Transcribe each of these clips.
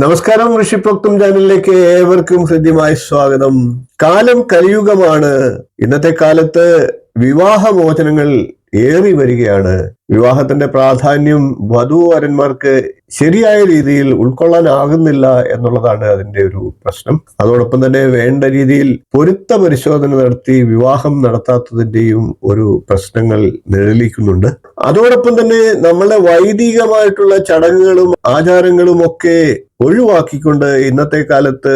നമസ്കാരം ഋഷിപ്രോക്തം ചാനലിലേക്ക് ഏവർക്കും ഹൃദ്യമായ സ്വാഗതം. കാലം കലിയുഗമാണ്. ഇന്നത്തെ കാലത്ത് വിവാഹമോചനങ്ങൾ ഏറി വരികയാണ്. വിവാഹത്തിന്റെ പ്രാധാന്യം വധുവരന്മാർക്ക് ശരിയായ രീതിയിൽ ഉൾക്കൊള്ളാനാകുന്നില്ല എന്നുള്ളതാണ് അതിന്റെ ഒരു പ്രശ്നം. അതോടൊപ്പം തന്നെ വേണ്ട രീതിയിൽ പൊരുത്ത പരിശോധന നടത്തി വിവാഹം നടത്താത്തതിന്റെയും ഒരു പ്രശ്നങ്ങൾ നിഴലിക്കുന്നുണ്ട്. അതോടൊപ്പം തന്നെ നമ്മളെ വൈദികമായിട്ടുള്ള ചടങ്ങുകളും ആചാരങ്ങളും ഒക്കെ ഒഴിവാക്കിക്കൊണ്ട് ഇന്നത്തെ കാലത്ത്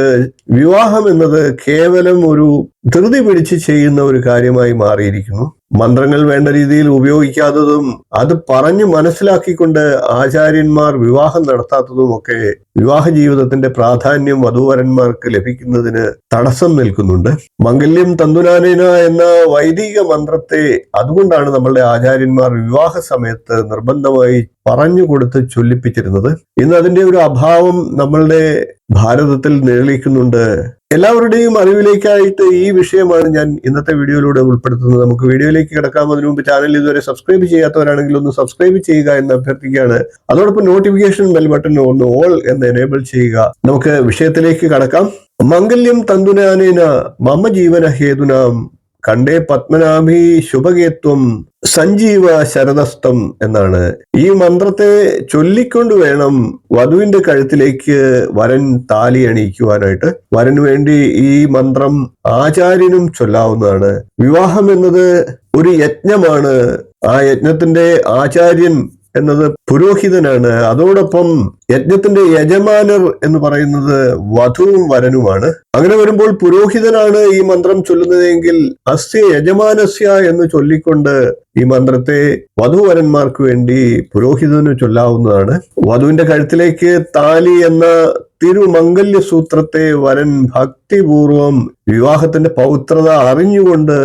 വിവാഹം എന്നത് കേവലം ഒരു ധൃതി പിടിച്ച് ചെയ്യുന്ന ഒരു കാര്യമായി മാറിയിരിക്കുന്നു. മന്ത്രങ്ങൾ വേണ്ട രീതിയിൽ ഉപയോഗിക്കാത്തതും അത് പറഞ്ഞു മനസ്സിലാക്കിക്കൊണ്ട് ആചാര്യന്മാർ വിവാഹം നടത്താത്തതുമൊക്കെ വിവാഹ ജീവിതത്തിന്റെ പ്രാധാന്യം വധൂവരന്മാർക്ക് ലഭിക്കുന്നതിന് തടസ്സം നിൽക്കുന്നുണ്ട്. മംഗല്യം തന്തുനാനേന എന്ന വൈദിക മന്ത്രത്തെ അതുകൊണ്ടാണ് നമ്മളുടെ ആചാര്യന്മാർ വിവാഹ സമയത്ത് നിർബന്ധമായി പറഞ്ഞു കൊടുത്ത് ചൊല്ലിപ്പിച്ചിരുന്നത്. ഇന്ന് അതിന്റെ ഒരു അഭാവം നമ്മളുടെ ഭാരതത്തിൽ നിഴലിക്കുന്നുണ്ട് എല്ലാവരുടെയും അറിവിലേക്കായിട്ട് ഈ വിഷയമാണ് ഞാൻ ഇന്നത്തെ വീഡിയോയിലൂടെ ഉൾപ്പെടുത്തുന്നത്. നമുക്ക് വീഡിയോയിലേക്ക് കിടക്കാം. അതിനു മുമ്പ് ചാനൽ ഇതുവരെ സബ്സ്ക്രൈബ് ചെയ്യാത്തവരാണെങ്കിൽ ഒന്ന് സബ്സ്ക്രൈബ് ചെയ്യുക എന്ന് അഭ്യർത്ഥിക്കുകയാണ്. അതോടൊപ്പം നോട്ടിഫിക്കേഷൻ ബെൽ ബട്ടൺ ഒന്ന് ഓൾ എന്ന് എനേബിൾ ചെയ്യുക. നമുക്ക് വിഷയത്തിലേക്ക് കടക്കാം. മംഗല്യം തന്തുനാനേന മമ ജീവന ഹേതുനാം കണ്ടേ പത്മനാഭി ശുഭകേത്വം സഞ്ജീവ ശരദസ്തം എന്നാണ്. ഈ മന്ത്രത്തെ ചൊല്ലിക്കൊണ്ട് വേണം വധുവിന്റെ കഴുത്തിലേക്ക് വരൻ താലി അണിയിക്കുവാനായിട്ട്. വരന് വേണ്ടി ഈ മന്ത്രം ആചാര്യനും ചൊല്ലാവുന്നതാണ്. വിവാഹം എന്നത് ഒരു യജ്ഞമാണ്. ആ യജ്ഞത്തിന്റെ ആചാര്യൻ എന്നത് പുരോഹിതനാണ്. അതോടൊപ്പം യജ്ഞത്തിന്റെ യജമാനർ എന്ന് പറയുന്നത് വധുവും വരനുമാണ്. അങ്ങനെ വരുമ്പോൾ പുരോഹിതനാണ് ഈ മന്ത്രം ചൊല്ലുന്നതെങ്കിൽ അസ്യ യജമാനസ്യ എന്ന് ചൊല്ലിക്കൊണ്ട് ഈ മന്ത്രത്തെ വധുവരന്മാർക്ക് വേണ്ടി പുരോഹിതന് ചൊല്ലാവുന്നതാണ്. വധുവിന്റെ കഴുത്തിലേക്ക് താലി എന്ന തിരുമംഗല്യ സൂത്രത്തെ വരൻ ഭക്തിപൂർവം വിവാഹത്തിന്റെ പൗത്രത അറിഞ്ഞുകൊണ്ട്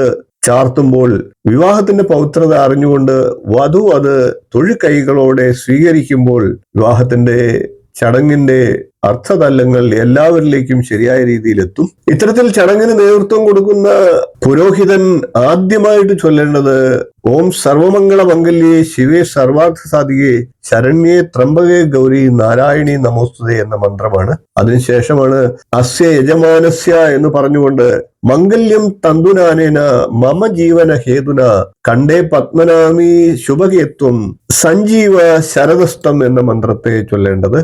ചാർത്തുമ്പോൾ വിവാഹത്തിന്റെ പൗത്രത അറിഞ്ഞുകൊണ്ട് വധു അത് തൊഴുകൈകളോടെ സ്വീകരിക്കുമ്പോൾ വിവാഹത്തിന്റെ ചടങ്ങിന്റെ അർത്ഥതലങ്ങൾ എല്ലാവരിലേക്കും ശരിയായ രീതിയിൽ എത്തും ഇത്തരത്തിൽ ചടങ്ങിന് നേതൃത്വം കൊടുക്കുന്ന പുരോഹിതൻ ആദ്യമായിട്ട് ചൊല്ലേണ്ടത് ഓം സർവമംഗള മംഗല്യേ ശിവേ സർവാർത്ഥ സാധികേ ശരണ്യേ ത്രംബകേ ഗൗരി നാരായണി നമോസ്തുതേ എന്ന മന്ത്രമാണ്. അതിനുശേഷമാണ് അസ്യ യജമാനസ്യ എന്ന് പറഞ്ഞുകൊണ്ട് മംഗല്യം തന്തുനാനേന മമ ജീവന ഹേതുന കണ്ടേ പത്മനാമി ശുഭകേത്വം സഞ്ജീവ ശരദസ്തം എന്ന മന്ത്രത്തെ ചൊല്ലേണ്ടത്.